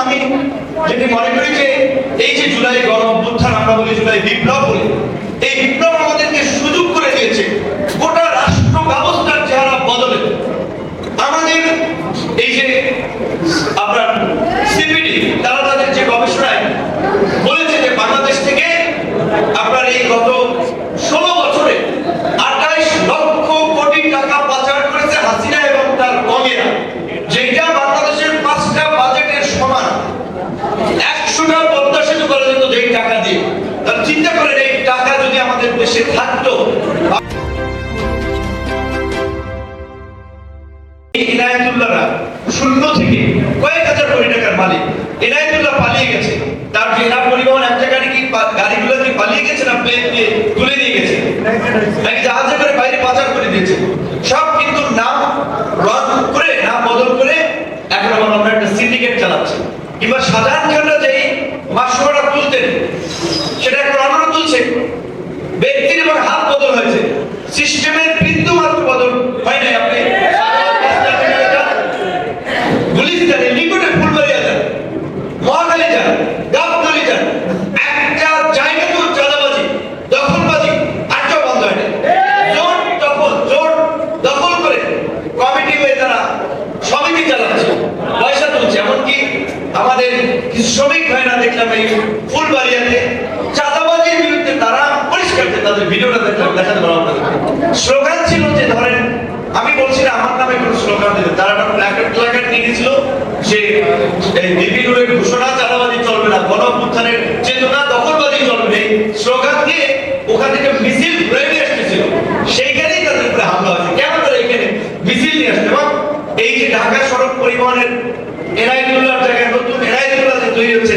আমি যেটি মনে করি যে এই যে জুলাই গণ অভ্যুত্থান আমরা বলি জুলাই বিপ্লব বলি, এই বিপ্লব আমাদেরকে সুযোগ করে দিয়েছে গোটা রাষ্ট্র ব্যবস্থার চেহারা বদলে আমাদের এই যে আপনার সিপিডি তারা তাদের যে গবেষণায় বলেছে যে বাংলাদেশ থেকে আপনার এই গত ষোলো বছরে আঠাইশ লক্ষ কোটি টাকা পাচার করেছে হাসিনা এবং তার কমেরা যেটা বাংলাদেশের পাঁচটা বাজেটের সমান একশোটা পদ্মা সেতু করা যেত যেই টাকা দিয়ে তাহলে চিন্তা করেন এই টাকা যদি আমাদের দেশে থাকতো। ইনায়েতুল্লাহরা শূন্য থেকে কয়েক হাজার কোটি টাকার মালিক। পালিয়ে গেছে। তার পরিবহন একটা গাড়িগুলো কি পালিয়ে গেছে না প্লেন দিয়ে তুলে নিয়ে গেছে? নাকি জাহাজে করে বাইরে পাচার করে দিয়েছে? সব কিন্তু নাম রদ করে, নাম বদল করে এখন আবার আমরা একটা সিন্ডিকেট চালাচ্ছি। কিংবা সাধারণ খানরা যেই মাসুমারা তুলতেন, সেটা এখন অন্যরা তুলছে। ব্যক্তির এবং হাত বদল হয়েছে। সিস্টেমের বিন্দু মাত্র বদল হয় নাই, আপনি? গুলিস্তানে নিকটে ফুলবাড়িয়া যান মহাখালী যান গাবতলি যান একটা জায়গাতেও চাঁদাবাজি, দখলবাজি আজও বন্ধ হয়নি। জোর দখল জোর দখল করে কমিটি হয়ে তারা সমিতি চালাচ্ছে, পয়সা তুলছে। এমনকি আমাদের শ্রমিক ভাইরা দেখলাম এই তাদের ভিডিওটা দেখাতে পারলাম আপনাদেরকে স্লোগান ছিল যে ধরেন, আমি বলছি না, আমার নামে কোনো স্লোগান দিতে। তারা একটা প্ল্যাকার্ড প্ল্যাকার্ড নিয়ে গেছিল যে এই বিপি ঘোষণা, চাঁদাবাজি চলবে না, গণ অভ্যুত্থানের চেতনা দখলবাজি চলবে। স্লোগান দিয়ে ওখান থেকে মিছিল ঘুরে নিয়ে আসতেছিল সেইখানেই তাদের উপরে হামলা হয়েছে। কেন তারা এখানে মিছিল নিয়ে আসছে? এবং এই যে ঢাকা সড়ক পরিবহনের এনায়েতুল্লাহর জায়গায় নতুন যে তৈরি হচ্ছে,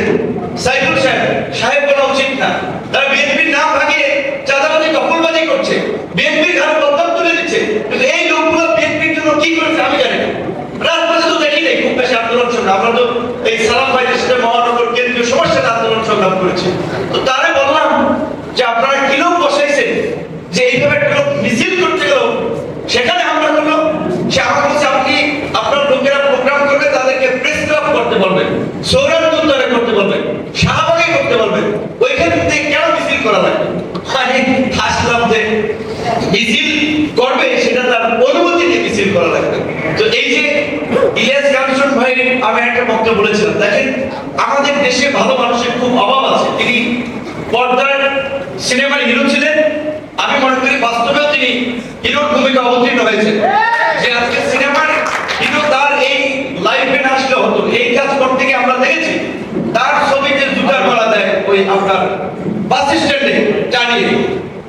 সাইফুল সাহেব সাহেব বলা উচিত না তারা বিএনপির নাম ভাগিয়ে চাঁদাবাজি দখলবাজি করছে বিএনপির ঘরে বদনাম তুলে দিচ্ছে কিন্তু এই লোকগুলো বিএনপির জন্য কি করেছে আমি জানি না রাজপথে তো দেখি নাই খুব বেশি আন্দোলন সংগ্রাম আমরা তো এই সালাম ভাইদের সাথে মহানগর কেন্দ্রীয় সমস্যাতে আন্দোলন সংগ্রাম করেছি তো তারে বললাম যে আপনারা কি লোক বসাইছেন যে এইভাবে একটা লোক মিছিল করতে গেল সেখানে হামলা করল সে আমার কাছে আপনি আপনার লোকেরা প্রোগ্রাম করবে তাদেরকে প্রেস ক্লাব করতে বলবেন সৌরভ তুন্দরে করতে বলবেন শাহবাগে করতে বলবেন ওইখান থেকে কেন মিছিল করা লাগবে আমি হাসলাম যে মিছিল করবে, সেটা তার অনুমতি নিয়ে মিছিল করা লাগবে। তো এই যে ইলিয়াস কামিশন ভাই আমি একটা বক্তব্য বলেছিলাম, দেখেন, আমাদের দেশে ভালো মানুষের খুব অভাব আছে। তিনি পর্দার সিনেমার হিরো ছিলেন, আমি মনে করি বাস্তবেও তিনি হিরোর ভূমিকা অবতীর্ণ হয়েছেন। যে আজকে সিনেমার হিরো তার এই লাইফে না আসলে হতো, এই কাজ করতে গিয়ে আমরা দেখেছি, তার ছবিতে জুতার মালা দেয় ওই আপনার বাস স্ট্যান্ডে টানিয়ে,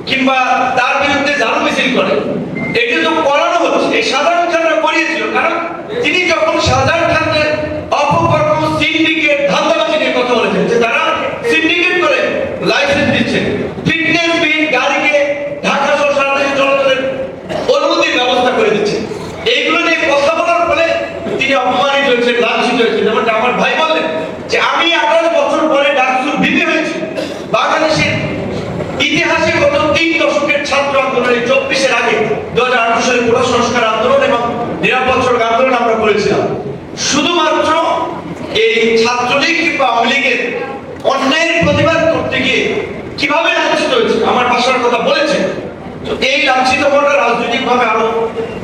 কিংবা তার বিরুদ্ধে ঝাড়ু মিছিল করে এটা তো করানো হচ্ছে এই সাধারণ খানরা করিয়েছিল কারণ তিনি যখন সাধারণ খানদের অপকর্ম সিন্ডিকেট ধান্দাবাজি নিয়ে কথা বলেছেন যে তারা সিন্ডিকেট করে লাইসেন্স দিচ্ছে ফিটনেস বিল গাড়িকে ঢাকা সহ সারা দেশে চলাচলের অনুমতির ব্যবস্থা করে দিচ্ছে এইগুলো নিয়ে কথা বলার ফলে তিনি অপমানিত হয়েছেন লাঞ্ছিত হয়েছেন যেমনটা আমার ভাই বললেন যে আমি আঠারো বছর পরে ডাকসুর বিধি হয়েছি বাংলাদেশের ইতিহাসে গত তিন দশকের ছাত্র আন্দোলনের চব্বিশের আগে দু হাজার আঠারো সালে পুরো সংস্কার আন্দোলন এবং নিরাপদ সড়ক আন্দোলন আমরা করেছিলাম। শুধুমাত্র এই ছাত্রলীগ কিংবা আওয়ামী লীগের অন্যায়ের প্রতিবাদ করতে গিয়ে কীভাবে লাঞ্ছিত হয়েছে, আমার ভাষার কথা বলেছে। এই লাঞ্ছিত করা রাজনৈতিক ভাবে আরও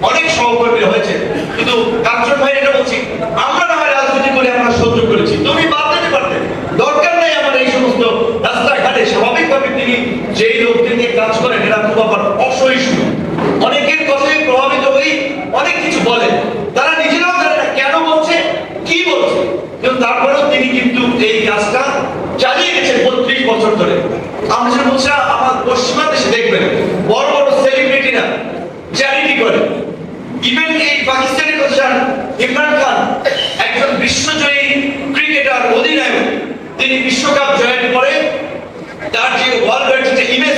অনেক সহকর্মী হয়েছে। কিন্তু কাঞ্চন ভাই এটা বলছি, আমরা না হয় রাজনীতি করে আমরা সহ্য করেছি তুমি বাদ দিতে পারতে দরকার নেই আমার এই সমস্ত রাস্তাঘাটে স্বাভাবিকভাবে তিনি যেই লোকদের নিয়ে কাজ করেন এরা খুব আবার অসহিষ্ণু অনেকের কথায় প্রভাবিত হয়ে অনেক কিছু বলে তারা নিজেরাও জানে না কেন বলছে কি বলছে কিন্তু তারপরেও তিনি কিন্তু এই কাজটা চালিয়ে গেছেন বত্রিশ বছর ধরে আমরা যেটা বলছি না, আমার পশ্চিমা দেশে দেখবেন বড় বড় সেলিব্রিটিরা করে। ইভেন এই পাকিস্তানের কথা ইমরান খান, একজন বিশ্বজয়ী ক্রিকেটার অধিনায়ক, তিনি বিশ্বকাপ জয়ের পরে তার যে ওয়ার্ল্ড যে ইমেজ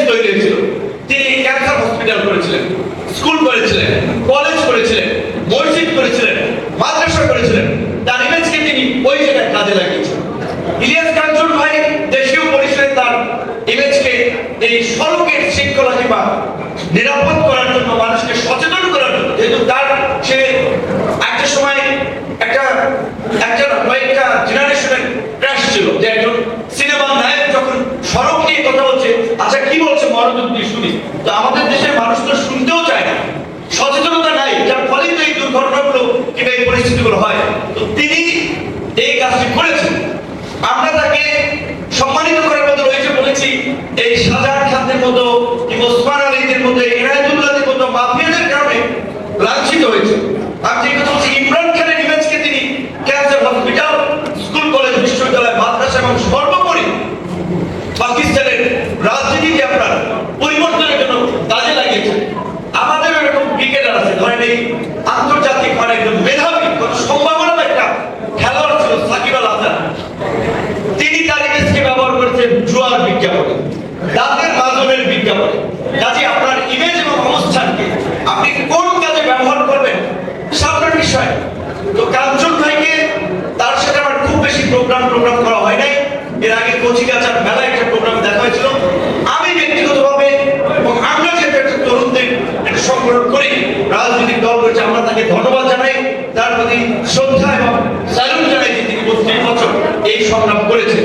লাঞ্ছিত হয়েছে। আর যে কথা বলছি ইমরান খানের ইমেজকে তিনি ক্যান্সার হসপিটাল স্কুল কলেজ বিশ্ববিদ্যালয় মাদ্রাসা এবং সর্বোপরি পাকিস্তানের রাজনীতিকে আপনার পরিবর্তনের জন্য কাজে লাগিয়েছেন আমাদের এরকম ক্রিকেটার আছে ধরেন এই আন্তর্জাতিক মানে একজন মেধাবী কোনো সম্ভাবনা একটা খেলোয়াড় ছিল সাকিব আল হাসান তিনি তার ইমেজকে ব্যবহার করেছেন জুয়ার বিজ্ঞাপনে দাঁতের মাজনের বিজ্ঞাপনে কাজে আপনার ইমেজ এবং অবস্থানকে আপনি কোন কাজে ব্যবহার করবেন সামনের বিষয়। তো কাঞ্চন ভাইকে তার সাথে আমার খুব বেশি প্রোগ্রাম প্রোগ্রাম করা হয় নাই। এর আগে কচিকাচার মেলায় একটা প্রোগ্রাম দেখা হয়েছিল। আমি ব্যক্তিগতভাবে এবং আমরা যেহেতু একটা তরুণদের একটা সংগঠন করি, রাজনৈতিক দল রয়েছে, আমরা তাকে ধন্যবাদ জানাই। তার প্রতি শ্রদ্ধা এবং স্যালুট জানাই যে তিনি বছর এই সংগ্রাম করেছেন।